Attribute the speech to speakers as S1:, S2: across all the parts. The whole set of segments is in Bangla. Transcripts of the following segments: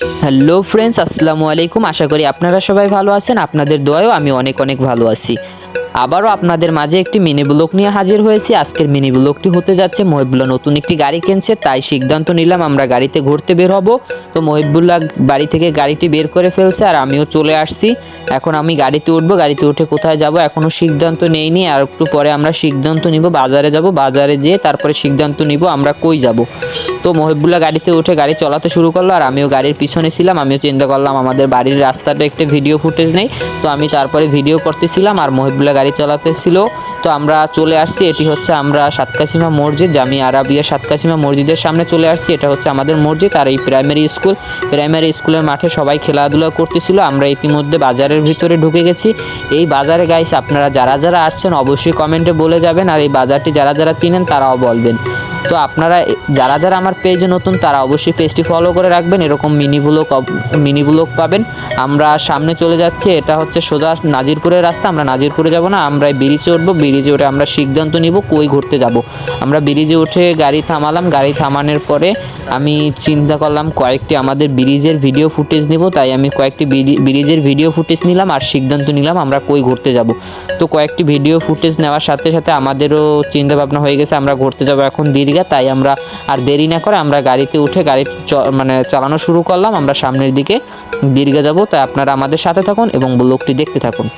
S1: হ্যালো ফ্রেন্ডস আসসালামু আলাইকুম আশা করি আপনারা সবাই ভালো আছেন। আপনাদের দোয়াও আমি অনেক অনেক ভালো আছি। আবারও আপনাদের মাঝে একটি মিনি ব্লক নিয়ে হাজির হয়েছি। আজকের মিনি ব্লকটি হতে যাচ্ছে মহিবুল্লাহ নতুন একটি গাড়ি কিনছে, তাই সিদ্ধান্ত নিলাম আমরা গাড়িতে ঘুরতে বের হব। তো মহিবুল্লাহ বাড়ি থেকে গাড়িটি বের করে ফেলছে আর আমিও চলে আসছি। এখন আমি গাড়িতে উঠবো, গাড়িতে উঠে কোথায় যাব এখনও সিদ্ধান্ত নেইনি। আর একটু পরে আমরা সিদ্ধান্ত নিব, বাজারে যাব, বাজারে যেয়ে তারপরে সিদ্ধান্ত নিব আমরা কই যাব। তো মহিবুল্লাহ গাড়িতে উঠে গাড়ি চলাতে শুরু করল আর আমিও গাড়ির পিছনে ছিলাম, আমিও চিন্তা করলাম আমাদের বাড়ির রাস্তাটা একটা ভিডিও ফুটেজ নেই। তো আমি তারপরে ভিডিও করতেছিলাম আর মহিবুল্লাহ গাড়ি চালাতেছিল তো আমরা চলে আসছি, এটি হচ্ছে আমরা সাতকাশিমা মসজিদ, জামি আরাবিয়া সাতকাশিমা মসজিদের সামনে চলে আসছি। এটা হচ্ছে আমাদের মসজিদ আর এই প্রাইমারি স্কুল প্রাইমারি স্কুলের মাঠে সবাই খেলাধুলা করতেছিল। আমরা ইতিমধ্যে বাজারের ভিতরে ঢুকে গেছি। এই বাজারে গাইস আপনারা যারা যারা আসছেন, অবশ্যই কমেন্টে বলে যাবেন। আর এই বাজারটি যারা যারা চিনেন, তারাও বলবেন। তো আপনারা যারা যারা আমার পেজে নতুন, তারা অবশ্যই পেজটি ফলো করে রাখবেন। এরকম মিনি ব্লগ মিনি ব্লগ পাবেন। আমরা সামনে চলে যাচ্ছি, এটা হচ্ছে সোজা নাজিরপুরের রাস্তা। আমরা নাজিরপুরে যাব না আমরা ব্রিজে উঠবো। ব্রিজে উঠে আমরা সিদ্ধান্ত নিব কই ঘুরতে যাব। আমরা ব্রিজে উঠে গাড়ি থামালাম। গাড়ি থামানোর পরে আমি চিন্তা করলাম, কয়েকটি আমাদের ব্রিজের ভিডিও ফুটেজ নেব। তাই আমি কয়েকটি ব্রি- ব্রিজের ভিডিও ফুটেজ নিলাম আর সিদ্ধান্ত নিলাম আমরা কই ঘুরতে যাব। তো কয়েকটি ভিডিও ফুটেজ নেওয়ার সাথে সাথে আমাদেরও চিন্তা ভাবনা হয়ে গেছে, আমরা ঘুরতে যাব এখন দীর্ঘা তাই আমরা আর দেরি না করে আমরা গাড়িতে উঠে গাড়ি মানে চালানো শুরু করলাম। আমরা সামনের দিকে দীর্ঘা যাব। তাই আপনারা আমাদের সাথে থাকুন এবং লোকটি দেখতে থাকুন।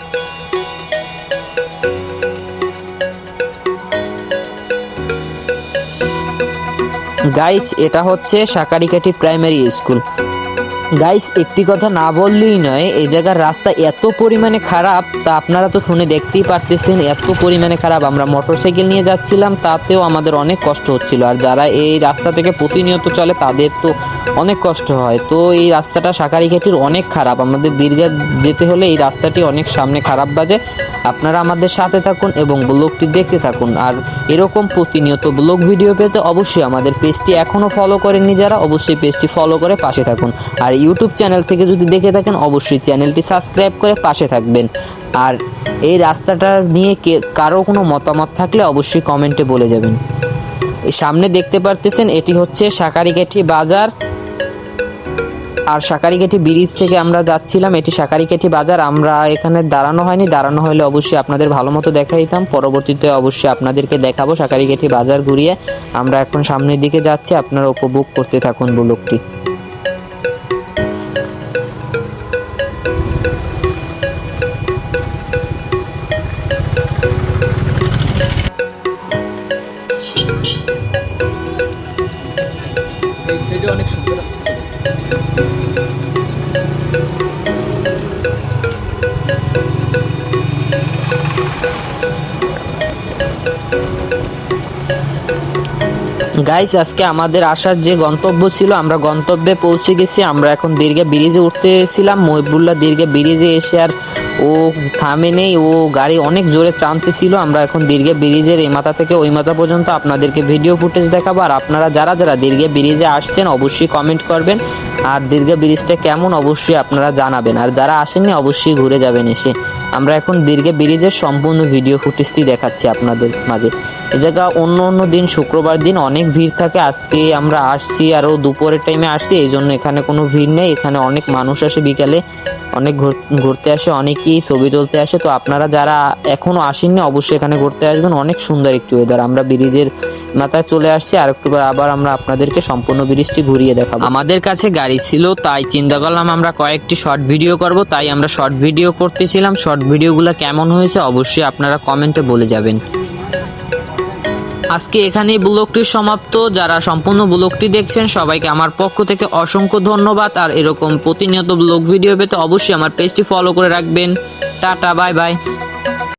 S1: গাইজ এটা হচ্ছে সাকারিকাটি প্রাইমারি স্কুল। গাইস একটি কথা না বললেই নয়, এই জায়গার রাস্তা এত পরিমাণে খারাপ, তা আপনারা তো শুনে দেখতেই পারতেছেন, এত পরিমাণে খারাপ। আমরা মোটরসাইকেল নিয়ে যাচ্ছিলাম, তাতেও আমাদের অনেক কষ্ট হচ্ছিল। আর যারা এই রাস্তা থেকে প্রতিনিয়ত চলে, তাদের তো অনেক কষ্ট হয়। তো এই রাস্তাটা সাকারিঘাটির অনেক খারাপ। আমাদের দীর্ঘা যেতে হলে এই রাস্তাটি অনেক সামনে খারাপ বাজে। আপনারা আমাদের সাথে থাকুন এবং ব্লগটি দেখতে থাকুন। আর এরকম প্রতিনিয়ত ব্লগ ভিডিও পেতে অবশ্যই আমাদের পেজটি এখনও ফলো করেননি যারা, অবশ্যই পেজটি ফলো করে পাশে থাকুন। আর ইউটিউব চ্যানেল থেকে যদি দেখে থাকেন, অবশ্যই চ্যানেলটি সাবস্ক্রাইব করে পাশে থাকবেন। আর এই রাস্তাটা নিয়ে কে, কারও কোনো মতামত থাকলে অবশ্যই কমেন্টে বলে যাবেন। সামনে দেখতে পারতেছেন, এটি হচ্ছে সাকারিকাঠি বাজার। আর সাকারিকাঠি ব্রিজ থেকে আমরা যাচ্ছিলাম, এটি সাকারিকাঠি বাজার। আমরা এখানে দাঁড়ানো হয়নি, দাঁড়ানো হলে অবশ্যই আপনাদের ভালো মতো দেখাইতাম। পরবর্তীতে অবশ্যই আপনাদেরকে দেখাবো সাকারিকাঠি বাজার ঘুরিয়ে। আমরা এখন সামনের দিকে যাচ্ছি, আপনারা উপভোগ করতে থাকুন ব্লগটি গাইস আজকে আমাদের আসার যে গন্তব্য ছিল, আমরা গন্তব্যে পৌঁছে গেছি। আমরা এখন দীর্ঘা ব্রিজে উঠতেছিলাম মহিবুল্লাহ দীর্ঘা ব্রিজে এসে আর ও থামে নেই, ও গাড়ি অনেক জোরে টানতেছিল। আমরা এখন দীর্ঘে ব্রিজের এই মাথা থেকে ওই মাথা পর্যন্ত আপনাদেরকে ভিডিও ফুটেজ দেখাবো। আর আপনারা যারা যারা দীর্ঘে ব্রিজে আসছেন, অবশ্যই কমেন্ট করবেন। আর দীর্ঘা ব্রিজটা কেমন অবশ্যই আপনারা জানাবেন। আর যারা আসেননি, অবশ্যই ঘুরে যাবেন এসে। আমরা এখন দীর্ঘে ব্রিজের সম্পূর্ণ ভিডিও ফুটেজটি দেখাচ্ছি আপনাদের মাঝে। এ জায়গা অন্য অন্য দিন, শুক্রবার দিন অনেক ভিড় থাকে। আজকে আমরা আসছি আরও দুপুরের টাইমে আসছি এই জন্য এখানে কোনো ভিড় নেই। এখানে অনেক মানুষ আসে বিকালে। অনেক ঘুর- ঘুরতে আসে, অনেকেই ছবি তুলতে আসে। তো আপনারা যারা এখনও আসেননি, অবশ্যই এখানে ঘুরতে আসবেন। অনেক সুন্দর একটি ওয়েদার আমরা ব্রিজের মাথায় চলে আসছি। আর একটু আবার আমরা আপনাদেরকে সম্পূর্ণ ব্রিজটি ঘুরিয়ে দেখাবো। আমাদের কাছে গাড়ি ছিল, তাই চিন্তা করলাম আমরা কয়েকটি শর্ট ভিডিও করব। তাই আমরা শর্ট ভিডিও করতেছিলাম। শর্ট ভিডিওগুলো কেমন হয়েছে, অবশ্যই আপনারা কমেন্টে বলে যাবেন। আজকে এখানেই ব্লগটি সমাপ্ত। যারা সম্পূর্ণ ব্লগটি দেখছেন, সবাইকে আমার পক্ষ থেকে অসংখ্য ধন্যবাদ। আর এরকম প্রতিনিয়ত ব্লগ ভিডিও পেতে অবশ্যই আমার পেজটি ফলো করে রাখবেন। Tata bye bye